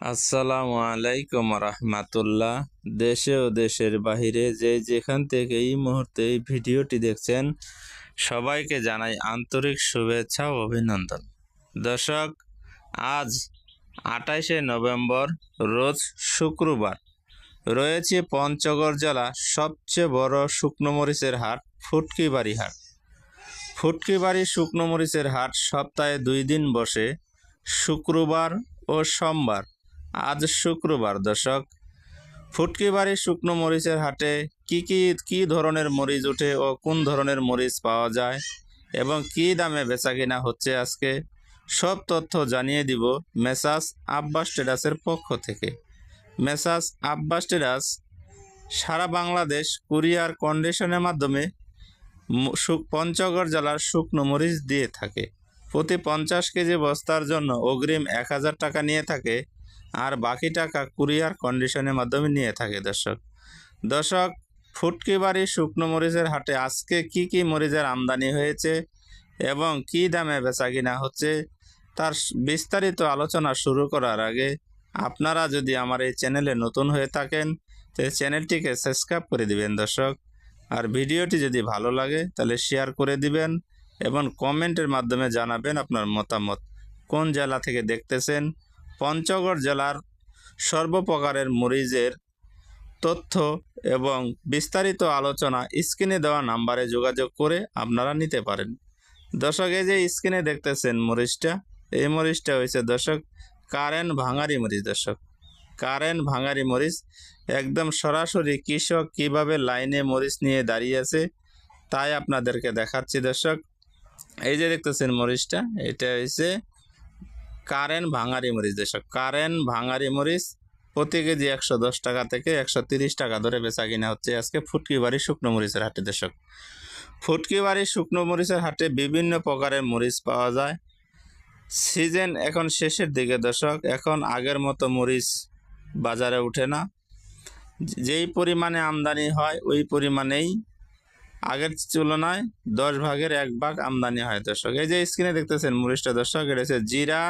আসসালামু আলাইকুম রহমাতুল্লাহ। দেশে ও দেশের বাহিরে যে যেখান থেকে এই মুহূর্তে এই ভিডিওটি দেখছেন, সবাইকে জানাই আন্তরিক শুভেচ্ছা ও অভিনন্দন। দর্শক, আজ আঠাইশে নভেম্বর, রোজ শুক্রবার। রয়েছে পঞ্চগড় জেলা সবচেয়ে বড় শুকনো মরিচের হাট, ফুটকিবাড়ি হাট। ফুটকিবাড়ি শুকনো মরিচের হাট সপ্তাহে দুই দিন বসে, শুক্রবার ও সোমবার আজ শুক্রবার, দর্শক। ফুটকিবাড়ি শুকনো মরিচের হাটে কি কি কি ধরনের মরিচ ওঠে ও কোন ধরনের মরিচ পাওয়া যায় এবং কি দামে বেচা কিনা হচ্ছে আজকে? সব তথ্য জানিয়ে দিব মেসাস আব্বাস ট্রেডার্সের পক্ষ থেকে। মেসাস আব্বাস ট্রেডার্স, সারা বাংলাদেশ কুরিয়ার কন্ডিশনের মাধ্যমে পঞ্চগড় জেলার শুকনো মরিচ দিয়ে থাকে। প্রতি পঞ্চাশ কেজি বস্তার জন্য অগ্রিম এক হাজার টাকা নিয়ে থাকে আর বাকি টাকা কুরিয়ার কন্ডিশনের মাধ্যমে নিয়ে থাকে দর্শক। দর্শক, ফুটকি বাড়ি শুকনো মরিচের হাটে আজকে কি কি মরিচের আমদানি হয়েছে এবং কি দামে বেচা কিনা হচ্ছে, তার বিস্তারিত আলোচনা শুরু করার আগে আপনারা যদি আমার এই চ্যানেলে নতুন হয়ে থাকেন, তো চ্যানেলটিকে সাবস্ক্রাইব করে দিবেন দর্শক। আর ভিডিওটি যদি ভালো লাগে, তাহলে শেয়ার করে দিবেন এবং কমেন্টের মাধ্যমে জানাবেন আপনার মতামত। কোন জেলা থেকে দেখতেছেন পঞ্চগড় জেলার সর্বপ্রকারের মরিচের তথ্য এবং বিস্তারিত আলোচনা স্ক্রিনে দেওয়া নাম্বারে যোগাযোগ করে আপনারা নিতে পারেন। দর্শক, এই যে স্ক্রিনে দেখতেছেন মরিচটা, এই মরিচটা হয়েছে দর্শক কারেন্ট ভাঙারি মরিচ দর্শক। কারেন্ট ভাঙারি মরিচ, একদম সরাসরি কৃষক কীভাবে লাইনে মরিচ নিয়ে দাঁড়িয়ে আছে তাই আপনাদেরকে দেখাচ্ছি দর্শক। এই যে দেখতেছেন মরিচটা, এটা হয়েছে কারেন্ট ভাঙারি মরিচ দর্শক কারেন্ট ভাঙারি মরিচ প্রতি কেজি একশো দশ টাকা থেকে একশো তিরিশ টাকা ধরে বেচা কিনা হচ্ছে আজকে ফুটকি বাড়ি শুকনো মরিচের হাটে দর্শক ফুটকি বাড়ি শুকনো মরিচের হাটে বিভিন্ন প্রকারের মরিচ পাওয়া যায়। সিজন এখন শেষের দিকে, দর্শক। এখন আগের মতো মরিচ বাজারে ওঠে না। যেই পরিমাণে আমদানি হয়, ওই পরিমাণেই আগের তুলনায় দশ ভাগের এক ভাগ আমদানি হয়, দর্শক। এই যে স্ক্রিনে দেখতেছেন মরিচটা, দর্শক, এটা হচ্ছে জিরা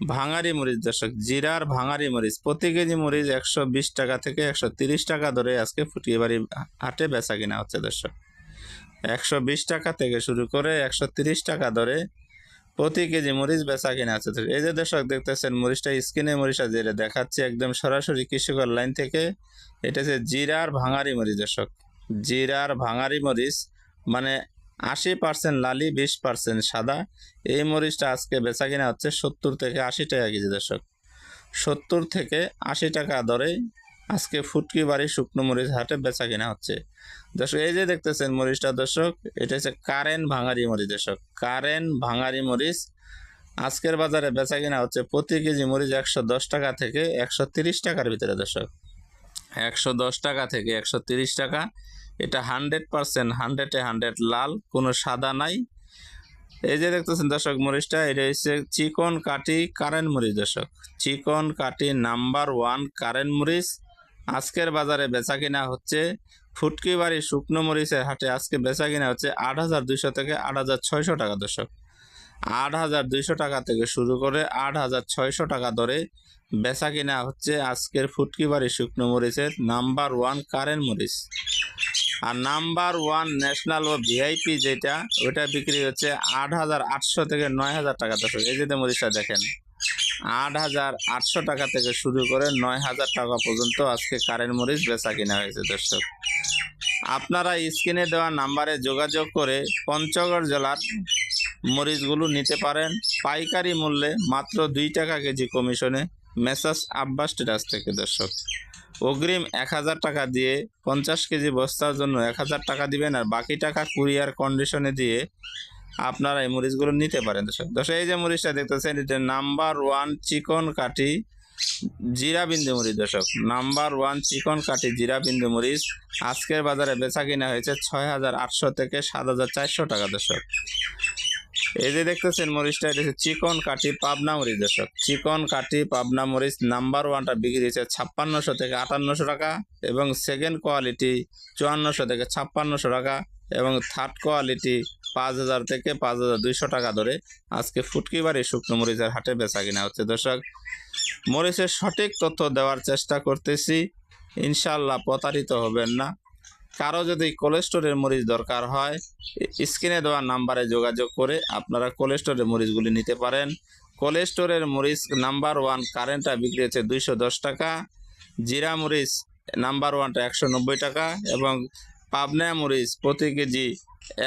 ভাঙারি মরিচ, দর্শক, জিরার ভাঙারি মরিচ, প্রতি কেজি মরিচ একশো বিশ টাকা থেকে একশো তিরিশ টাকা ধরে আজকে ফুটিয়ে বাড়ি হাটে বেচা কিনা হচ্ছে, দর্শক একশো বিশ টাকা থেকে শুরু করে একশো তিরিশ টাকা ধরে প্রতি কেজি মরিচ বেচা কিনা আছে। এই যে, দর্শক, দেখতেছেন মরিচটা স্কিনে মরিচটা যেটা দেখাচ্ছে একদম সরাসরি কৃষকের লাইন থেকে, এটা হচ্ছে জিরার ভাঙারি মরিচ, দর্শক জিরার ভাঙারি মরিচ মানে আশি পার্সেন্ট লালি, বিশ পার্সেন্ট সাদা। এই মরিচটা আজকে বেচা কিনা হচ্ছে সত্তর থেকে আশি টাকা কেজি দর্শক। সত্তর থেকে আশি টাকা দরে আজকে ফুটকি বাড়ি শুকনো মরিচ হাটে বেচা কিনা হচ্ছে। দর্শক, এই যে দেখতেছেন মরিচটা দর্শক, এটা হচ্ছে কারেন্ট ভাঙারি মরিচ দর্শক। কারেন্ট ভাঙারি মরিচ আজকের বাজারে বেচা কিনা হচ্ছে প্রতি কেজি মরিচ একশো দশ টাকা থেকে একশো তিরিশ টাকার ভিতরে দর্শক। একশো দশ টাকা থেকে একশো তিরিশ টাকা এটা হান্ড্রেড পার্সেন্ট, হান্ড্রেডে হান্ড্রেড লাল, কোনো সাদা নাই। এই যে দেখতেছেন দর্শক মরিচটা, এটা হচ্ছে চিকন কাটি কারেন্ট মরিচ দর্শক। চিকন কাটি নাম্বার ওয়ান কারেন্ট মরিচ। আজকের বাজারে বেচা কিনা হচ্ছে ফুটকি বাড়ি শুকনো মরিচের হাটে আজকে বেচা কিনা হচ্ছে আট হাজার দুইশো থেকে আট হাজার ছয়শো টাকা দর্শক। আট হাজার দুইশো টাকা থেকে শুরু করে আট হাজার ছয়শো টাকা ধরে বেচা কিনা হচ্ছে আজকের ফুটকি বাড়ি শুকনো মরিচের নাম্বার ওয়ান কারেন্ট মরিচ। আর নাম্বার ওয়ান ন্যাশনাল ও ভিআইপি যেটা ওটা বিক্রি হচ্ছে আট হাজার আটশো থেকে নয় হাজার টাকা দর্শক। এই যে মরিচটা দেখেন, আট হাজার আটশো টাকা থেকে শুরু করে নয় হাজার টাকা পর্যন্ত আজকে কারেন্ট মরিচ বেচা কিনা হয়েছে দর্শক। আপনারা স্ক্রিনে দেওয়া নাম্বারে যোগাযোগ করে পঞ্চগড় জেলার মরিচগুলো নিতে পারেন। পাইকারি মূল্যে মাত্র দুই টাকা কেজি কমিশনে মেসাস আব্বাস টেরাস থেকে দর্শক। অগ্রিম এক হাজার টাকা দিয়ে পঞ্চাশ কেজি বস্তার জন্য এক হাজার টাকা দিবেন আর বাকি টাকা কুরিয়ার কন্ডিশনে দিয়ে আপনারা এই মরিচগুলো নিতে পারেন। দর্শক দর্শক, এই যে মরিচটা দেখতেছেন, এটা নাম্বার ওয়ান চিকন কাঠি জিরা বিন্দু মরিচ, দর্শক। নাম্বার ওয়ান চিকন কাঠি জিরা বিন্দু মরিচ আজকের বাজারে বেচা কিনা হয়েছে ছয় হাজার আটশো থেকে সাত হাজার চারশো টাকা, দর্শক। এই যে দেখতেছেন মরিচটা, এটা হচ্ছে চিকন কাঠি পাবনা মরিচ, দর্শক। চিকন কাঠি পাবনা মরিচ নাম্বার ওয়ানটা বিক্রি হয়েছে ছাপ্পান্নশো থেকে আটান্নশো টাকা এবং সেকেন্ড কোয়ালিটি চুয়ান্নশো থেকে ছাপ্পান্নশো টাকা এবং থার্ড কোয়ালিটি পাঁচ হাজার থেকে পাঁচ হাজার দুইশো টাকা ধরে আজকে ফুটকি বাড়ি শুকনো মরিচের হাটে বেচা কিনা হচ্ছে, দর্শক। মরিচের সঠিক তথ্য দেওয়ার চেষ্টা করতেছি ইনশাল্লাহ প্রতারিত হবেন না। কারও যদি কোলেস্টোরের মরিচ দরকার হয়, স্ক্রিনে দেওয়া নাম্বারে যোগাযোগ করে আপনারা কোলেস্টোরের মরিচগুলি নিতে পারেন। কোলেস্টোরের মরিচ নাম্বার ওয়ান কারেন্টটা বিক্রি হচ্ছে দুইশো দশ টাকা, জিরা মরিচ নাম্বার ওয়ানটা একশো নব্বই টাকা এবং পাবনা মরিচ প্রতি কেজি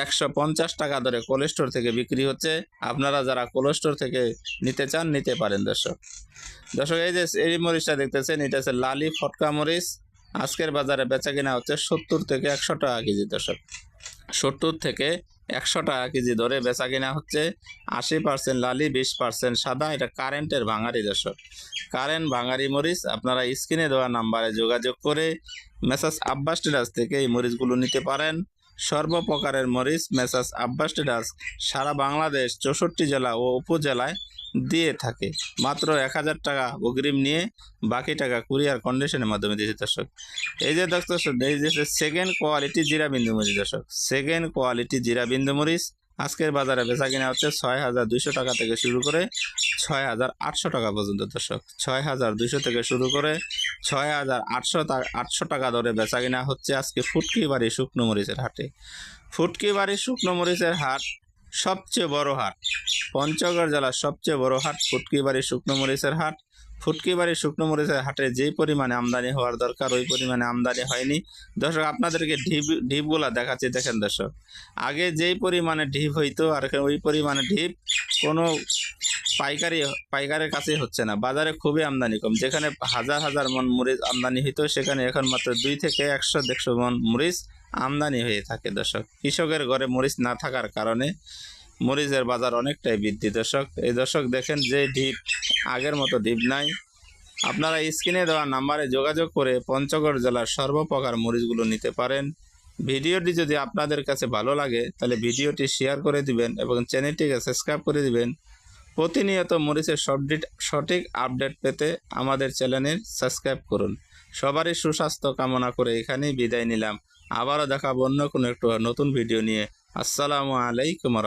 একশো পঞ্চাশ টাকা ধরে কোলেস্টোর থেকে বিক্রি হচ্ছে। আপনারা যারা কোলেস্টোর থেকে নিতে চান, নিতে পারেন দর্শক। দর্শক, এই যে এই মরিচটা দেখতেছেন, এটা হচ্ছে লালি ফটকা মরিচ। আজকের বাজারে বেচা কিনা হচ্ছে সত্তর থেকে একশো টাকা কেজি দর্শক সত্তর থেকে একশো টাকা কেজি ধরে বেচা কিনা হচ্ছে আশি পার্সেন্ট লালি, বিশ পার্সেন্ট সাদা। এটা কারেন্টের ভাঙারি দর্শক কারেন্ট, ভাঙারি মরিচ, আপনারা স্ক্রিনে দেওয়া নাম্বারে যোগাযোগ করে মেসাস আব্বাস টেরাস থেকে এই মরিচগুলো নিতে পারেন। সর্বপ্রকারের মরিচ, মেসাস আব্বাস টেরাস সারা বাংলাদেশ, চৌষট্টি জেলা ও উপজেলায় দিয়ে থাকে। মাত্র এক হাজার টাকা অগ্রিম নিয়ে বাকি টাকা কুরিয়ার কন্ডিশনের মাধ্যমে দিয়েছে দর্শক। এই যে দর্শক এই যে সেকেন্ড কোয়ালিটি জিরা বিন্দু মরিচ দর্শক সেকেন্ড কোয়ালিটি জিরা বিন্দু মরিচ আজকের বাজারে বেচা কিনা হচ্ছে ছয় হাজার দুইশো টাকা থেকে শুরু করে ছয় হাজার আটশো টাকা পর্যন্ত দর্শক। ছয় হাজার দুইশো থেকে শুরু করে ছয় হাজার আটশো আটশো টাকা ধরে বেচা কিনা হচ্ছে আজকে ফুটকি বাড়ি শুকনো মরিচের হাটে। ফুটকি বাড়ি শুকনো মরিচের হাট সবচেয়ে বড় হাট। পঞ্চগড় জেলার সবচেয়ে বড় হাট ফুটকিবাড়ি শুকনো মরিচের হাট। ফুটকি বাড়ি শুকনো মরিচের হাটে যেই পরিমাণে আমদানি হওয়ার দরকার, ওই পরিমাণে আমদানি হয়নি। দর্শক, আপনাদেরকে ঢিপ, ঢিপগুলা দেখাচ্ছি, দেখেন দর্শক। আগে যেই পরিমাণে ঢিপ হইতো আর ওই পরিমাণে ঢিপ কোনো পাইকারি, পাইকারের কাছেই হচ্ছে না। বাজারে খুবই আমদানি কম। যেখানে হাজার হাজার মন মরিচ আমদানি হইতো, সেখানে এখন মাত্র দুই থেকে একশো, দেড়শো মন মরিচ আমদানি হয়ে থাকে দর্শক। কৃষকের ঘরে মরিচ না থাকার কারণে মরিচের বাজার অনেকটাই বৃদ্ধি, দর্শক। এই দর্শক দেখেন যে ঢিপ, আগের মতো ঢিপ নাই। আপনারা স্ক্রিনে দেওয়া নাম্বারে যোগাযোগ করে পঞ্চগড় জেলার সর্বপ্রকার মরিচগুলো নিতে পারেন। ভিডিওটি যদি আপনাদের কাছে ভালো লাগে, তাহলে ভিডিওটি শেয়ার করে দিবেন এবং চ্যানেলটিকে সাবস্ক্রাইব করে দিবেন। প্রতিনিয়ত মরিচের সবডিট, সঠিক আপডেট পেতে আমাদের চ্যানেলের সাবস্ক্রাইব করুন। সবারই সুস্বাস্থ্য কামনা করে এখানেই বিদায় নিলাম। আবারও দেখাবো অন্য কোনো একটু নতুন ভিডিও নিয়ে। আসসালামু আলাইকুম